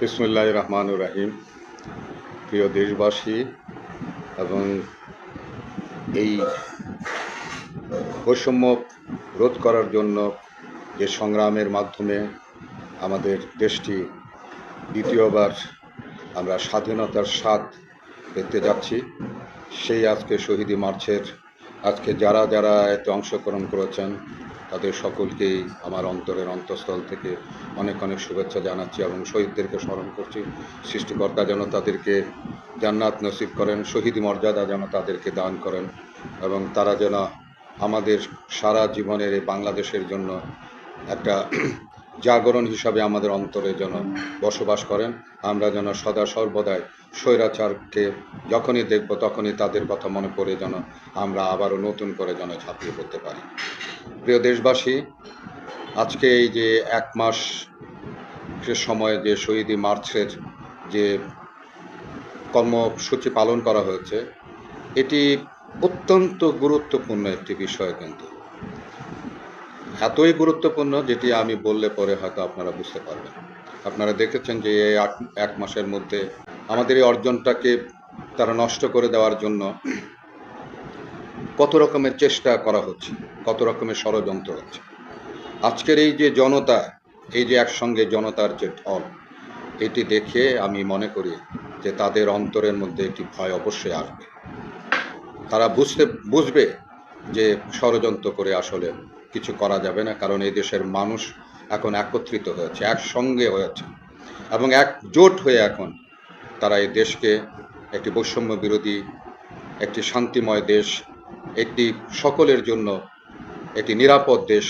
বিসমুল্লাহ রহমানুর রাহিম প্রিয় দেশবাসী, এবং এই বৈষম্য রোধ করার জন্য যে সংগ্রামের মাধ্যমে আমাদের দেশটি দ্বিতীয়বার আমরা স্বাধীনতার স্বাদ পেতে যাচ্ছি, সেই আজকে শহীদি মার্চের আজকে যারা যারা এতে অংশগ্রহণ করেছেন তাদের সকলকেই আমার অন্তরের অন্তঃস্থল থেকে অনেক অনেক শুভেচ্ছা জানাচ্ছি এবং শহীদদেরকে স্মরণ করছি। সৃষ্টিকর্তা যেন তাদেরকে জান্নাত নসিব করেন, শহীদ মর্যাদা যেন তাদেরকে দান করেন এবং তারা যেন আমাদের সারা জীবনের এই বাংলাদেশের জন্য একটা জাগরণ হিসাবে আমাদের অন্তরে যেন বসবাস করেন। আমরা যেন সদা সর্বদাই স্বৈরাচারকে যখনই দেখব তখনই তাদের কথা মনে পড়ে যেন আমরা আবারও নতুন করে যেন ঝাঁপিয়ে পড়তে পারি। প্রিয় দেশবাসী, আজকে এই যে এক মাস সময়ে যে শহীদি মার্চের যে কর্মসূচি পালন করা হয়েছে, এটি অত্যন্ত গুরুত্বপূর্ণ একটি বিষয় কিন্তু। এতই গুরুত্বপূর্ণ যেটি আমি বললে পরে হয়তো আপনারা বুঝতে পারবেন। আপনারা দেখেছেন যে এই এক মাসের মধ্যে আমাদের এই অর্জনটাকে তারা নষ্ট করে দেওয়ার জন্য কত রকমের চেষ্টা করা হচ্ছে, কত রকমের ষড়যন্ত্র হচ্ছে। আজকের এই যে জনতা, এই যে একসঙ্গে জনতার যে ঢল, এটি দেখে আমি মনে করি যে তাদের অন্তরের মধ্যে একটি ভয় অবশ্যই আসবে। তারা বুঝতে, বুঝবে যে ষড়যন্ত্র করে আসলে কিছু করা যাবে না, কারণ এই দেশের মানুষ এখন একত্রিত হয়েছে, একসঙ্গে হয়েছে। এবং একজোট হয়ে এখন তারা এই দেশকে একটি বৈষম্য বিরোধী, একটি শান্তিময় দেশ, একটি সকলের জন্য একটি নিরাপদ দেশ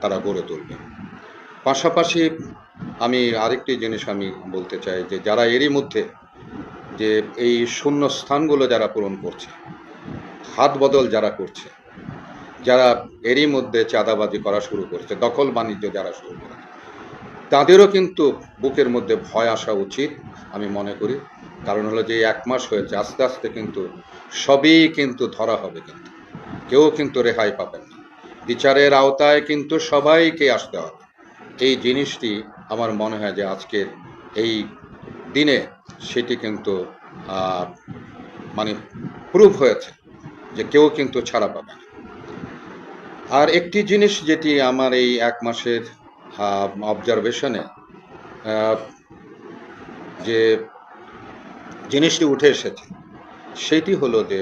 তারা গড়ে তুলবে। পাশাপাশি আমি আরেকটি জিনিস আমি বলতে চাই যে, যারা এরই মধ্যে যে এই শূন্য স্থানগুলো যারা পূরণ করছে, হাত বদল যারা করছে যারা এরই মধ্যে চাঁদাবাজি করা শুরু করেছে, দখল বাণিজ্য যারা শুরু করেছে, তাদেরও কিন্তু বুকের মধ্যে ভয় আসা উচিত, আমি মনে করি। কারণ হলো যে এক মাস হয়েছে, আস্তে আস্তে কিন্তু সবই কিন্তু ধরা হবে কিন্তু। কেউ কিন্তু রেহাই পাবেন না। বিচারের আওতায় কিন্তু সবাইকে আসতে হবে। এই জিনিসটি আমার মনে হয় যে আজকের এই দিনে সেটি কিন্তু মানে প্রুভ হয়েছে যে কেউ কিন্তু ছাড়া পাবে আর একটি জিনিস যেটি আমার এই এক মাসের অবজারভেশনে যে জিনিসটি উঠে এসেছে, সেটি হলো যে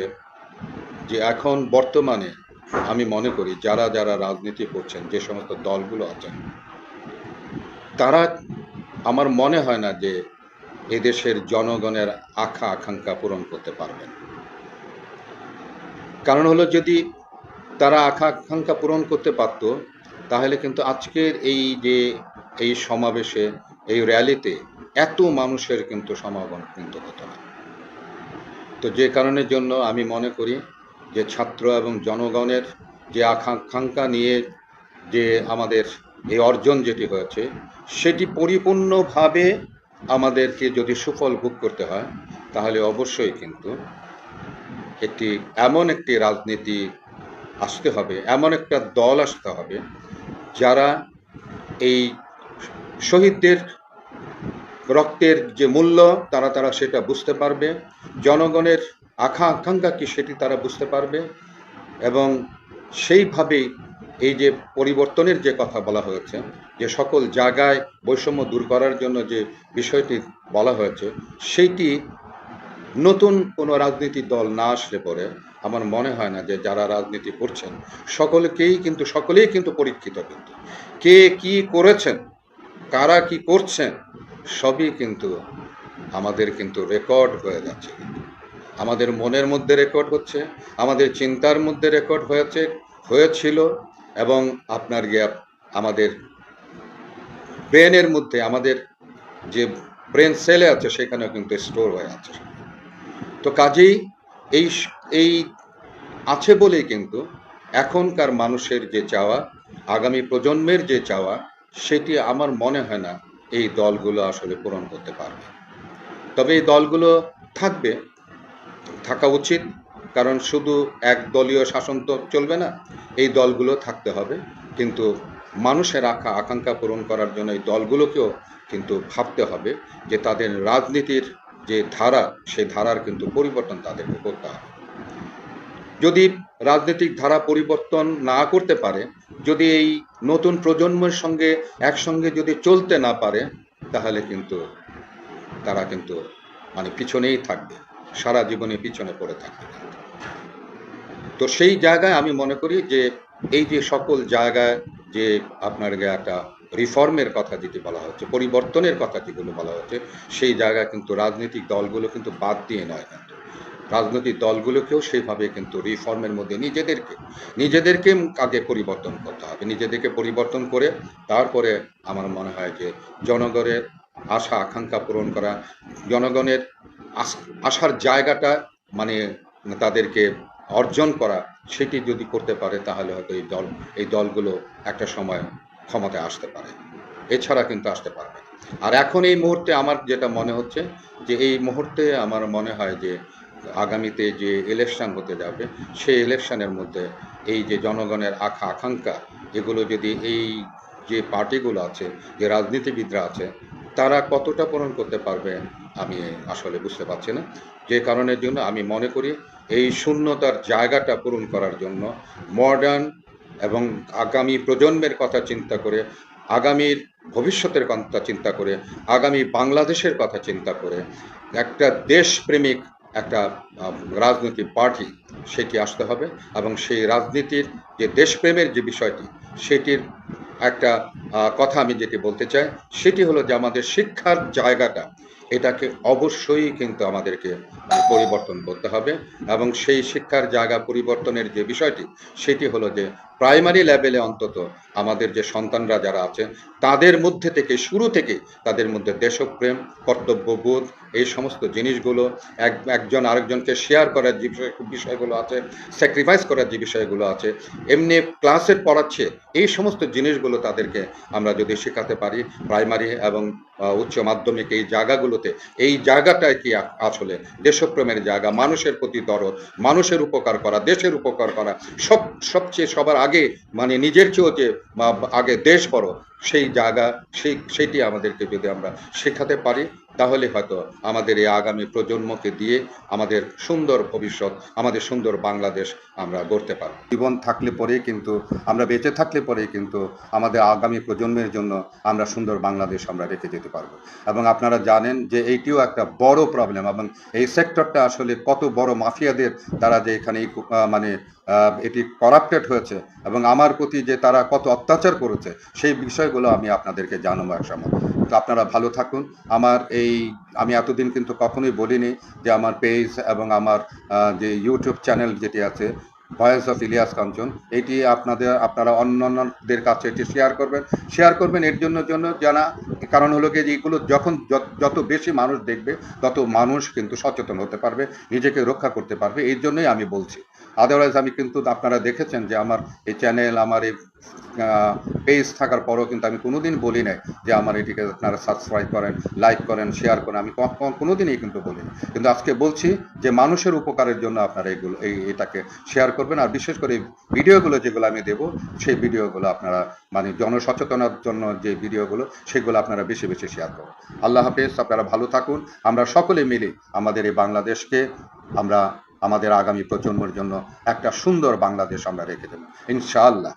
যে এখন বর্তমানে আমি মনে করি যারা যারা রাজনীতি করছেন, যে সমস্ত দলগুলো আছেন, তারা আমার মনে হয় না যে এদেশের জনগণের আশা আকাঙ্ক্ষা পূরণ করতে পারবেন। কারণ হলো যদি তারা আকাঙ্ক্ষা পূরণ করতে পারত, তাহলে কিন্তু আজকের এই যে, এই সমাবেশে, এই র্যালিতে এত মানুষের কিন্তু সমাগম কিন্তু হতো না। তো যে কারণের জন্য আমি মনে করি যে, ছাত্র এবং জনগণের যে আকাঙ্ক্ষা নিয়ে যে আমাদের এই অর্জন যেটি হয়েছে, সেটি পরিপূর্ণভাবে আমাদেরকে যদি সুফল ভোগ করতে হয়, তাহলে অবশ্যই কিন্তু একটি এমন একটি রাজনীতি আসতে হবে, এমন একটা দল আসতে হবে যারা এই শহীদদের রক্তের যে মূল্য, তারা তারা সেটা বুঝতে পারবে, জনগণের আখা, আকাঙ্ক্ষা কি সেটি তারা বুঝতে পারবে এবং সেইভাবেই এই যে পরিবর্তনের যে কথা বলা হয়েছে, যে সকল জায়গায় বৈষম্য দূর করার জন্য যে বিষয়টি বলা হয়েছে, সেইটি নতুন কোনো রাজনীতি দল না আসলে পরে আমার মনে হয় না যে যারা রাজনীতি করছেন, সকলকেই কিন্তু, সকলেই কিন্তু পরীক্ষিত কিন্তু। কে কি করেছেন, কারা কি করছেন, সবই কিন্তু আমাদের কিন্তু রেকর্ড হয়ে যাচ্ছে। আমাদের মনের মধ্যে রেকর্ড হচ্ছে, আমাদের চিন্তার মধ্যে রেকর্ড হয়েছে, হয়েছিল এবং আপনার গ্যাপ আমাদের ব্রেনের মধ্যে, আমাদের যে ব্রেন সেলে আছে, সেখানেও কিন্তু স্টোর হয়ে আছে। তো কাজেই এই এই আছে বলেই কিন্তু এখনকার মানুষের যে চাওয়া, আগামী প্রজন্মের যে চাওয়া, সেটি আমার মনে হয় না এই দলগুলো আসলে পূরণ করতে পারবে। তবে এই দলগুলো থাকবে, থাকা উচিত, কারণ শুধু এক দলীয় শাসন তো চলবে না, এই দলগুলো থাকতে হবে। কিন্তু মানুষের আশা আকাঙ্ক্ষা পূরণ করার জন্য এই দলগুলোকেও কিন্তু ভাবতে হবে যে তাদের রাজনীতির যে ধারা, সেই ধারার কিন্তু পরিবর্তন তাদেরকে করতে হবে। যদি রাজনৈতিক ধারা পরিবর্তন না করতে পারে, যদি এই নতুন প্রজন্মের সঙ্গে একসঙ্গে যদি চলতে না পারে, তাহলে কিন্তু তারা কিন্তু মানে পিছনেই থাকবে, সারা জীবনে পিছনে পড়ে থাকবে তো সেই জায়গায় আমি মনে করি যে এই যে সকল জায়গায় যে আপনার একটা রিফর্মের কথা যেটি বলা হচ্ছে, পরিবর্তনের কথা যেগুলো বলা হচ্ছে, সেই জায়গায় কিন্তু রাজনৈতিক দলগুলো কিন্তু বাদ দিয়ে নয় কিন্তু। রাজনৈতিক দলগুলোকেও সেইভাবে কিন্তু রিফর্মের মধ্যে নিজেদেরকে নিজেদেরকে আগে পরিবর্তন করতে হবে। নিজেদেরকে পরিবর্তন করে তারপরে আমার মনে হয় যে জনগণের আশা, আকাঙ্ক্ষা পূরণ করা, জনগণের আস- আসার জায়গাটা মানে তাদেরকে অর্জন করা, সেটি যদি করতে পারে তাহলে হয়তো এই দল, এই দলগুলো একটা সময় ক্ষমতায় আসতে পারে। এছাড়া কিন্তু আসতে পারবে আর এখন এই মুহূর্তে আমার যেটা মনে হচ্ছে যে এই মুহূর্তে আমার মনে হয় যে আগামীতে যে ইলেকশন হতে যাবে, সেই ইলেকশনের মধ্যে এই যে জনগণের আখা আকাঙ্ক্ষা, এগুলো যদি এই যে পার্টিগুলো আছে, যে রাজনীতিবিদরা আছে, তারা কতটা পূরণ করতে পারবে, আমি আসলে বুঝতে পারছি না। যে কারণের জন্য আমি মনে করি এই শূন্যতার জায়গাটা পূরণ করার জন্য মডার্ন এবং আগামী প্রজন্মের কথা চিন্তা করে, আগামীর ভবিষ্যতের কথা চিন্তা করে, আগামী বাংলাদেশের কথা চিন্তা করে একটা দেশপ্রেমিক একটা রাজনৈতিক পার্টি সেটি আসতে হবে এবং সেই রাজনীতির যে দেশপ্রেমের যে বিষয়টি, সেটির একটা কথা আমি যেটি বলতে চাই, সেটি হলো যে আমাদের শিক্ষার জায়গাটা, এটাকে অবশ্যই কিন্তু আমাদেরকে পরিবর্তন করতে হবে এবং সেই শিক্ষার জায়গা পরিবর্তনের যে বিষয়টি, সেটি হলো যে প্রাইমারি লেভেলে অন্তত আমাদের যে সন্তানরা যারা আছে, তাদের মধ্যে থেকে, শুরু থেকে তাদের মধ্যে দেশপ্রেম, কর্তব্যবোধ, এই সমস্ত জিনিসগুলো, এক, একজন আরেকজনকে শেয়ার করার যে বিষয়- বিষয়গুলো আছে স্যাক্রিফাইস করার যে বিষয়গুলো আছে, এমনি ক্লাসের পড়াচ্ছে, এই সমস্ত জিনিসগুলো তাদেরকে আমরা যদি শেখাতে পারি প্রাইমারি এবং উচ্চ মাধ্যমিক এই জায়গাগুলোতে, এই জায়গাটাই কি আসলে দেশপ্রেমের জায়গা, মানুষের প্রতি দরদ, মানুষের উপকার করা, দেশের উপকার করা, সব, সবচেয়ে সবার আগে মানে নিজের চেয়েও যে আগে দেশ বড়, সেই জায়গা, সেই, সেইটি আমাদেরকে যদি আমরা শেখাতে পারি তাহলে হয়তো আমাদের এই আগামী প্রজন্মকে দিয়ে আমাদের সুন্দর ভবিষ্যৎ, আমাদের সুন্দর বাংলাদেশ আমরা গড়তে পারব। জীবন থাকলে পরেই কিন্তু, আমরা বেঁচে থাকলে পরেই কিন্তু আমাদের আগামী প্রজন্মের জন্য আমরা সুন্দর বাংলাদেশ আমরা রেখে যেতে পারব। এবং আপনারা জানেন যে এইটিও একটা বড় প্রবলেম এবং এই সেক্টরটা আসলে কত বড় মাফিয়াদের দ্বারা যে এখানে মানে এটি করাপ্টেড হয়েছে এবং আমার প্রতি যে তারা কত অত্যাচার করেছে, সেই বিষয়গুলো আমি আপনাদেরকে জানাব এক সময় আপনারা ভালো থাকুন। আমার এই, আমি এতদিন কিন্তু কখনোই বলিনি যে আমার পেজ এবং আমার যে ইউটিউব চ্যানেল যেটি আছে ভয়েস অফ ইলিয়াস কাঞ্চন এটি আপনাদের, আপনারা অন্যান্যদের কাছে এটি শেয়ার করবেন। শেয়ার করবেন এর জন্য জন্য জানা, কারণ হলো কি যে এগুলো যখন যত- বেশি মানুষ দেখবে, তত মানুষ কিন্তু সচেতন হতে পারবে, নিজেকে রক্ষা করতে পারবে এই জন্যই আমি বলছি। আদারওয়াইজ আমি কিন্তু আপনারা দেখেছেন যে আমার এই চ্যানেল আমার এই পেজ থাকার পরও কিন্তু আমি কোনোদিন বলি নাই যে আমার এটিকে আপনারা সাবস্ক্রাইব করেন লাইক করেন শেয়ার করেন। আমি ক- ক- কোনোদিনই কিন্তু বলিনি কিন্তু আজকে বলছি যে মানুষের উপকারের জন্য আপনারা এগুলো, এই, এটাকে শেয়ার করবেন। আর বিশেষ করে ভিডিওগুলো যেগুলো আমি দেব, সেই ভিডিওগুলো আপনারা মানে জনসচেতনার জন্য যে ভিডিওগুলো, সেগুলো আপনারা বেশি বেশি শেয়ার করুন। আল্লাহ হাফেজ, আপনারা ভালো থাকুন। আমরা সকলে মিলে আমাদের এই বাংলাদেশকে আমরা আমাদের আগামী প্রজন্মের জন্য একটা সুন্দর বাংলাদেশ আমরা রেখে দেবো। ইনশাআল্লাহ।